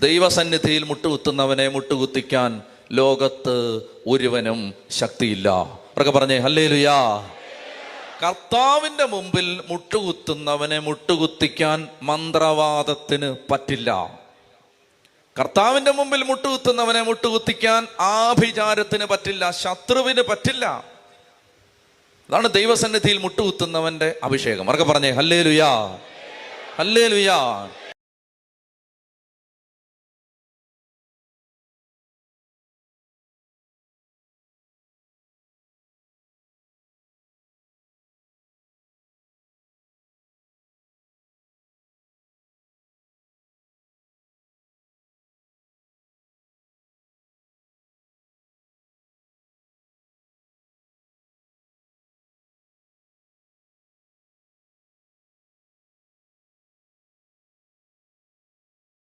ദൈവസന്നിധിയിൽ മുട്ടുകുത്തുന്നവനെ മുട്ടുകുത്തിക്കാൻ ലോകത്ത് ഒരുവനും ശക്തിയില്ല. അവരൊക്കെ പറഞ്ഞേ ഹല്ലേ ലുയാ കർത്താവിന്റെ മുമ്പിൽ മുട്ടുകുത്തുന്നവനെ മുട്ടുകുത്തിക്കാൻ മന്ത്രവാദത്തിന് പറ്റില്ല. കർത്താവിന്റെ മുമ്പിൽ മുട്ടുകുത്തുന്നവനെ മുട്ടുകുത്തിക്കാൻ ആഭിചാരത്തിന് പറ്റില്ല ശത്രുവിന് പറ്റില്ല. അതാണ് ദൈവസന്നിധിയിൽ മുട്ടുകുത്തുന്നവന്റെ അഭിഷേകം. അവർക്ക് പറഞ്ഞേ ഹല്ലേ ലുയാ ഹല്ലേ ലുയാ